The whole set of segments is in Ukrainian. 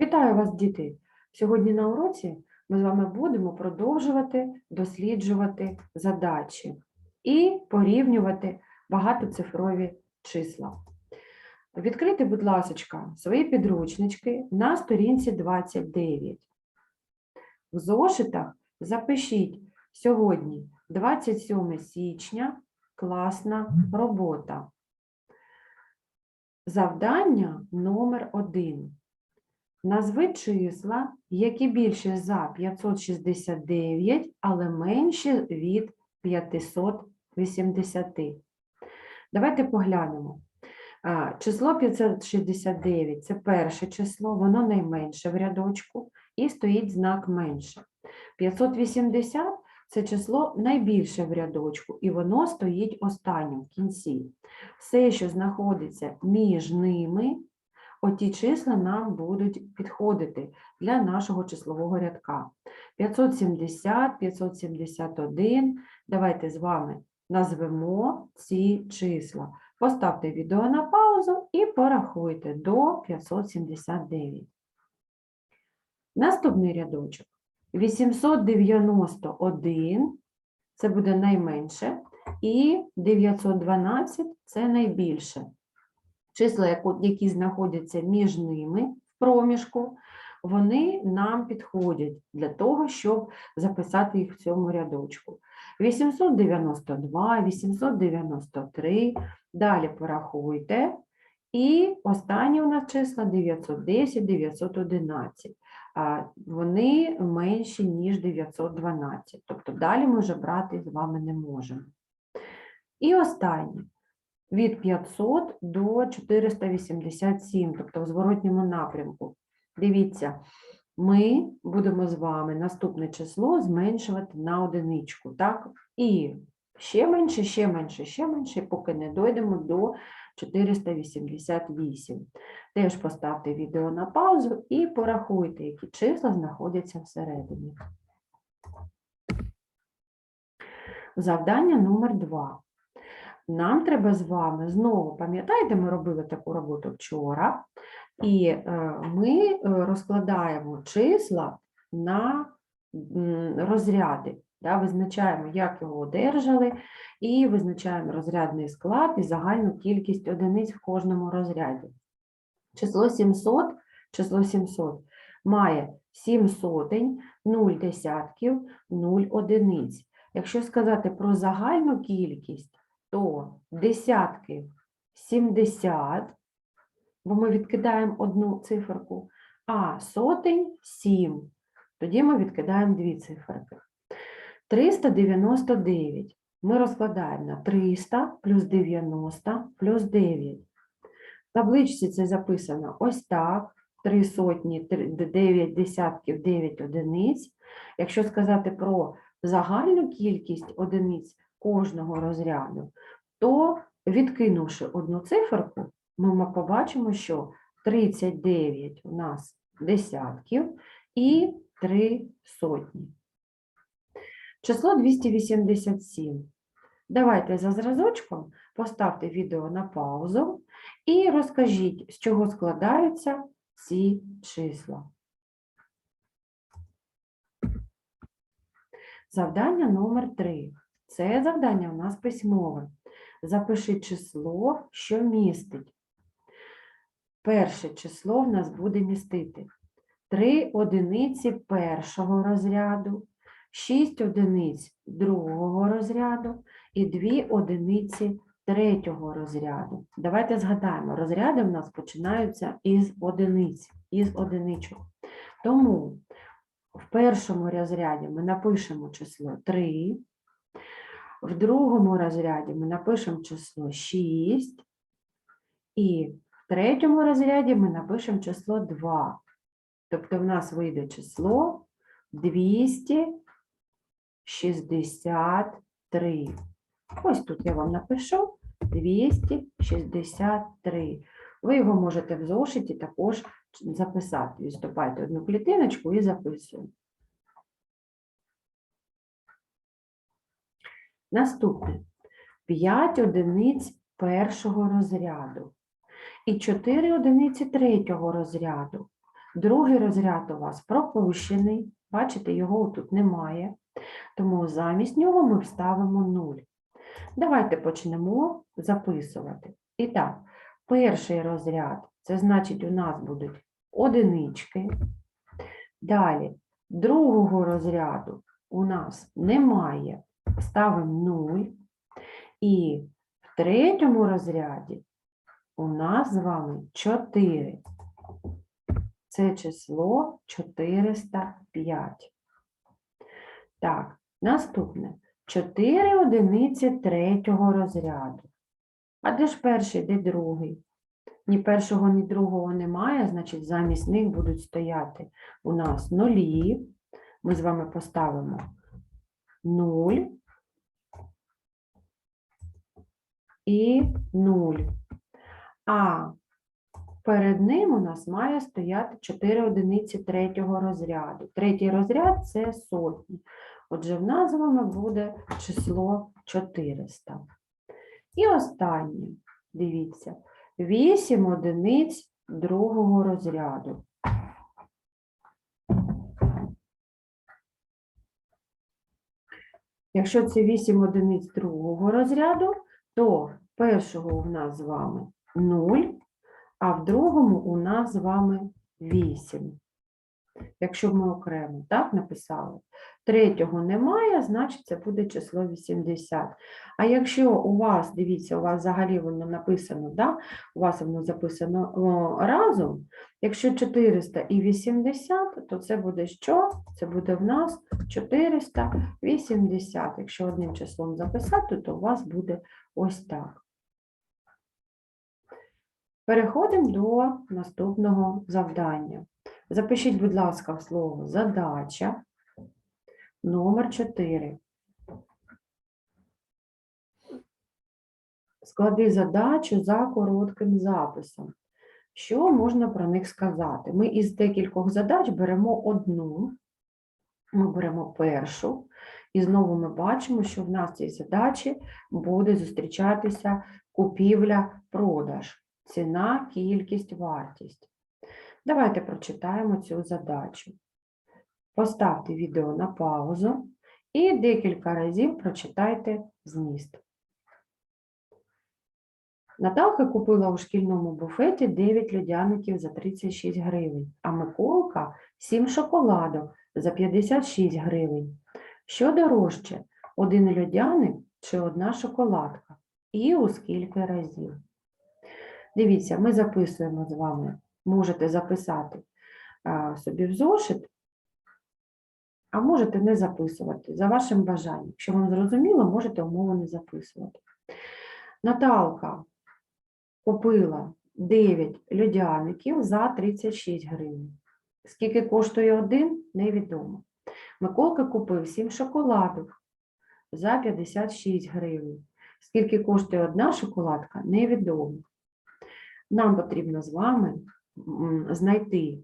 Вітаю вас, діти! Сьогодні на уроці ми з вами будемо продовжувати досліджувати задачі і порівнювати багатоцифрові числа. Відкрийте, будь ласка, свої підручнички на сторінці 29. В зошитах запишіть сьогодні 27 січня класна робота. Завдання номер 1. Назви числа, які більше за 569, але менші від 580. Давайте поглянемо. Число 569 це перше число, воно найменше в рядочку і стоїть знак менше. 580 це число найбільше в рядочку, і воно стоїть останнім в кінці. Все, що знаходиться між ними, оті числа нам будуть підходити для нашого числового рядка. 570, 571. Давайте з вами назвемо ці числа. Поставте відео на паузу і порахуйте до 579. Наступний рядочок. 891 це буде найменше, і 912 це найбільше числа, які знаходяться між ними в проміжку, вони нам підходять для того, щоб записати їх в цьому рядочку. 892, 893, далі порахуйте. І останні у нас числа 910, 911. Вони менші, ніж 912. Тобто далі ми вже брати з вами не можемо. І останнє від 500 до 487, тобто в зворотньому напрямку. Дивіться, ми будемо з вами наступне число зменшувати на одиничку, так? І ще менше, ще менше, ще менше, поки не дойдемо до 488. Теж поставте відео на паузу і порахуйте, які числа знаходяться всередині. Завдання номер 2. Нам треба з вами знову, пам'ятаєте, ми робили таку роботу вчора, і е, ми е, розкладаємо числа на розряди. Да, визначаємо, як його одержали, і визначаємо розрядний склад і загальну кількість одиниць в кожному розряді. Число 700, число 700 має 7 сотень, 0 десятків, 0 одиниць. Якщо сказати про загальну кількість, то десятки 70, бо ми відкидаємо одну циферку, а сотень 7. Тоді ми відкидаємо дві циферки. 399 ми розкладаємо на 300 плюс 90 плюс 9. В табличці це записано ось так. 3 сотні, 9 десятків, 9 одиниць. Якщо сказати про загальну кількість одиниць кожного розряду, то відкинувши одну циферку, ми побачимо, що 39 у нас десятків і 3 сотні. Число 287. Давайте за зразочком поставте відео на паузу і розкажіть, з чого складаються ці числа. Завдання номер 3. Це завдання у нас письмове. Запиши число, що містить. Перше число в нас буде містити 3 одиниці першого розряду, 6 одиниць другого розряду і 2 одиниці третього розряду. Давайте згадаємо, розряди в нас починаються із одиниць, із одиничок. Тому в першому розряді ми напишемо число 3, в другому розряді ми напишемо число 6, і в третьому розряді ми напишемо число 2. Тобто в нас вийде число 263. Ось тут я вам напишу 263. Ви його можете в зошиті також записати. Відступайте одну клітиночку і записуємо. Наступне 5 одиниць першого розряду і 4 одиниці третього розряду Другий розряд у вас пропущений. Бачите, його тут немає. Тому замість нього ми вставимо 0. Давайте почнемо записувати. І так, перший розряд це значить, у нас будуть одинички. Далі, другого розряду у нас немає, ставимо 0. І в третьому розряді у нас з вами 4. Це число 405. Так, наступне. 4 одиниці третього розряду. А де ж перший, де другий? Ні першого, ні другого немає, значить замість них будуть стояти у нас нулі. Ми з вами поставимо 0 і 0. А перед ним у нас має стояти 4 одиниці третього розряду. Третій розряд це сотні. Отже, в нас з вами буде число 400. І останнє, дивіться, 8 одиниць другого розряду. Якщо це 8 одиниць другого розряду, то першого у нас з вами 0, а в другому у нас з вами 8. Якщо ми окремо так написали. Третього немає, значить це буде число 80. А якщо у вас, дивіться, у вас взагалі воно написано, да? у вас воно записано о, разом, якщо 400 і 80, то це буде що? Це буде в нас 480. Якщо одним числом записати, то у вас буде ось так. Переходимо до наступного завдання. Запишіть, будь ласка, в слово задача номер 4. Склади задачу за коротким записом. Що можна про них сказати? Ми із декількох задач беремо одну, ми беремо першу, і знову ми бачимо, що в нас цій задачі буде зустрічатися купівля-продаж, ціна, кількість, вартість. Давайте прочитаємо цю задачу. Поставте відео на паузу і декілька разів прочитайте зміст. Наталка купила у шкільному буфеті 9 льодяників за 36 гривень, а Миколка 7 шоколадок за 56 гривень. Що дорожче, один льодяник чи одна шоколадка? І у скільки разів? Дивіться, ми записуємо з вами, можете записати собі в зошит, а можете не записувати за вашим бажанням. Якщо вам зрозуміло, можете умови не записувати. Наталка купила 9 льодяників за 36 гривень. Скільки коштує один, невідомо. Миколка купив 7 шоколадок за 56 гривень. Скільки коштує одна шоколадка, невідомо. Нам потрібно з вами знайти,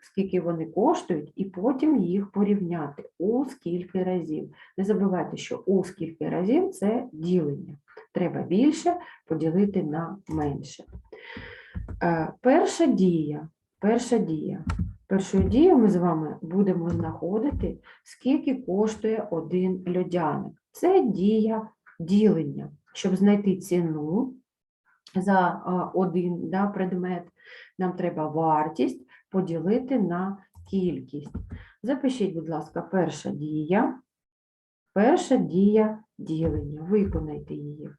скільки вони коштують, і потім їх порівняти у скільки разів. Не забувайте, що у скільки разів це ділення. Треба більше поділити на менше. Е, Перша дія. Перша дія. Першою дією ми з вами будемо знаходити, скільки коштує один льодяник. Це дія ділення. Щоб знайти ціну за один да, предмет, нам треба вартість поділити на кількість. Запишіть, будь ласка, перша дія. Перша дія ділення. Виконайте її.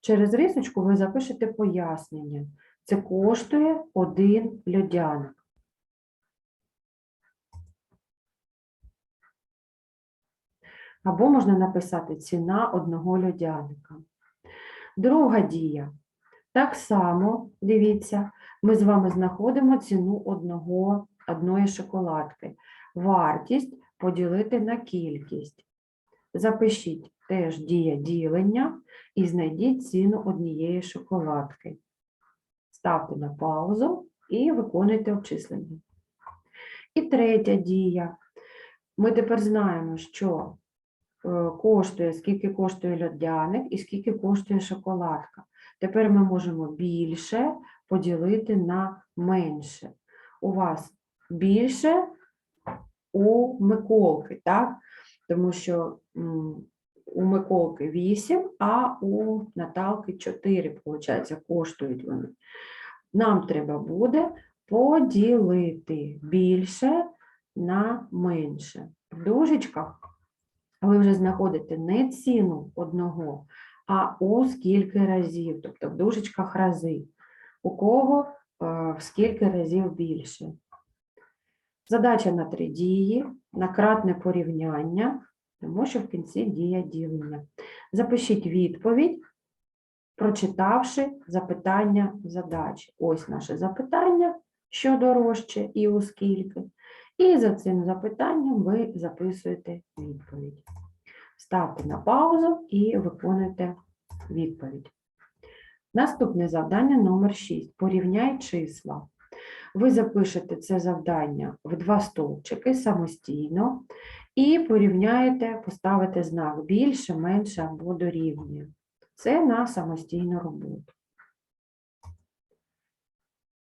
Через рисочку ви запишете пояснення. Це коштує один льодяник. Або можна написати ціна одного льодяника. Друга дія. Так само, дивіться, ми з вами знаходимо ціну одного, одної шоколадки. Вартість поділити на кількість. Запишіть теж дія ділення і знайдіть ціну однієї шоколадки. Ставте на паузу і виконуйте обчислення. І третя дія. Ми тепер знаємо, що коштує, скільки коштує льодяник і скільки коштує шоколадка. Тепер ми можемо більше поділити на менше. У вас більше у Миколки, так? Тому що у Миколки 8, а у Наталки 4, виходить, коштують вони. Нам треба буде поділити більше на менше. В дужечках ви вже знаходите не ціну одного, а у скільки разів, тобто в дужечках рази. У кого е, в скільки разів більше. Задача на три дії, на кратне порівняння, тому що в кінці дія ділення. Запишіть відповідь, прочитавши запитання задачі. Ось наше запитання, що дорожче і у скільки. І за цим запитанням ви записуєте відповідь. Ставте на паузу і виконуйте відповідь. Наступне завдання номер 6. Порівняй числа. Ви запишете це завдання в два стовпчики самостійно і порівняєте, поставите знак більше, менше або дорівнює. Це на самостійну роботу.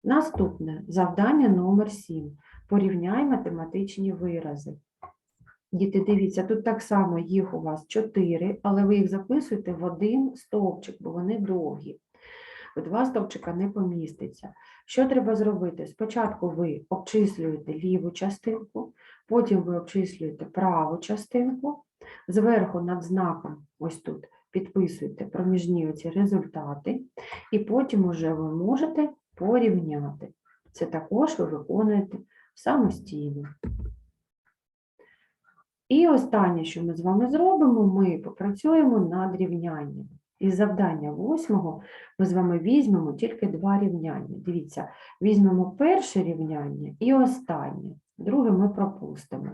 Наступне завдання номер 7. Порівняй математичні вирази. Діти, дивіться, тут так само їх у вас 4, але ви їх записуєте в один стовпчик, бо вони довгі. Два стовпчика не поміститься. Що треба зробити? Спочатку ви обчислюєте ліву частинку, потім ви обчислюєте праву частинку, зверху над знаком, ось тут, підписуєте проміжні оці результати, і потім уже ви можете порівняти. Це також ви виконуєте самостійно. І останнє, що ми з вами зробимо, ми попрацюємо над рівнянням. Із завдання восьмого ми з вами візьмемо тільки два рівняння. Дивіться, візьмемо перше рівняння і останнє. Друге ми пропустимо.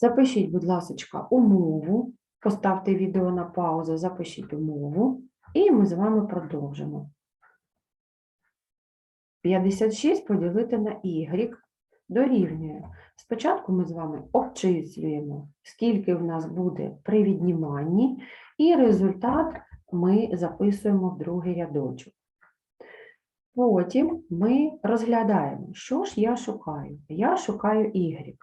Запишіть, будь ласка, умову, поставте відео на паузу, запишіть умову, і ми з вами продовжимо. 56 поділити на y дорівнює. Спочатку ми з вами обчислюємо, скільки в нас буде при відніманні, і результат ми записуємо в другий рядочок. Потім ми розглядаємо, що ж я шукаю. Я шукаю y.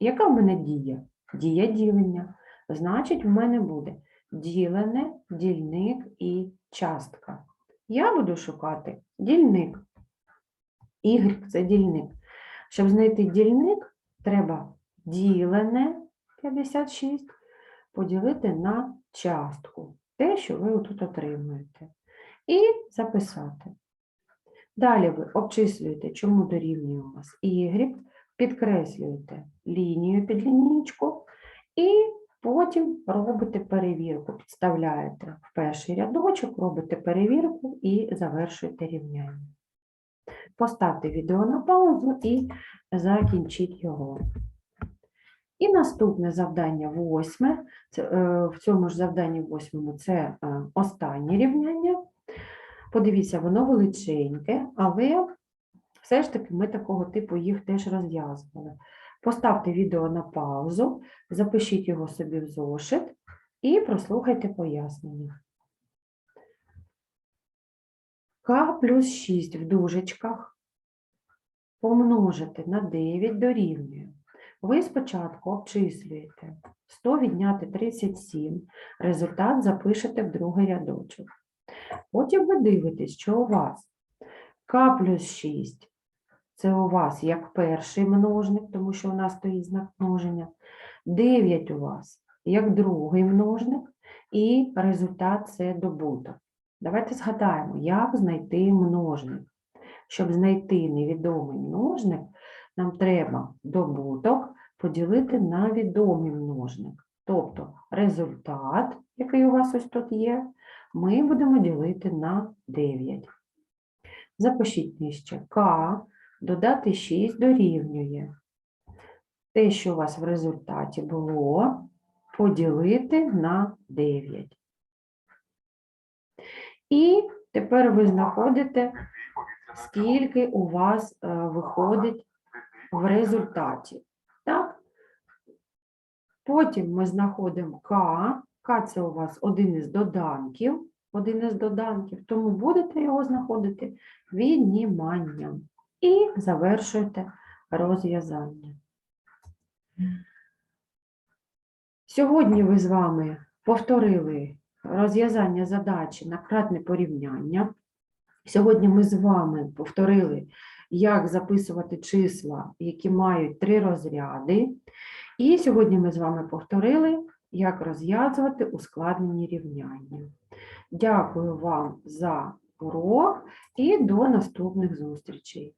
Яка в мене дія? Дія ділення. Значить, в мене буде ділене, дільник і частка. Я буду шукати дільник. Y – це дільник. Щоб знайти дільник, треба ділене 56 поділити на частку, те, що ви тут отримуєте, і записати. Далі ви обчислюєте, чому дорівнює у вас y, підкреслюєте лінію під лінійку, і потім робите перевірку, підставляєте в перший рядочок, робите перевірку і завершуєте рівняння. Поставте відео на паузу і закінчіть його. І наступне завдання восьме. Е, В цьому ж завданні восьмому це е, останнє рівняння. Подивіться, воно величеньке, але все ж таки ми такого типу їх теж розв'язували. Поставте відео на паузу, запишіть його собі в зошит і прослухайте пояснення. К плюс 6 в дужечках помножити на 9 дорівнює. Ви спочатку обчислюєте 100 відняти 37, результат запишете в другий рядочок. Потім ви дивитесь, що у вас К плюс 6 це у вас як перший множник, тому що у нас стоїть знак множення. 9 у вас як другий множник, і результат це добуток. Давайте згадаємо, як знайти множник. Щоб знайти невідомий множник, нам треба добуток поділити на відомий множник. Тобто результат, який у вас ось тут є, ми будемо ділити на 9. Запишіть нижче К, додати 6 дорівнює. Те, що у вас в результаті було, поділити на 9. І тепер ви знаходите, скільки у вас е, виходить в результаті. Так? Потім ми знаходимо К. К це у вас один із доданків один із доданків, тому будете його знаходити відніманням. І завершуєте розв'язання. Сьогодні ви з вами повторили розв'язання задачі на кратне порівняння. Сьогодні ми з вами повторили, як записувати числа, які мають три розряди. І сьогодні ми з вами повторили, як розв'язувати ускладнені рівняння. Дякую вам за урок і до наступних зустрічей.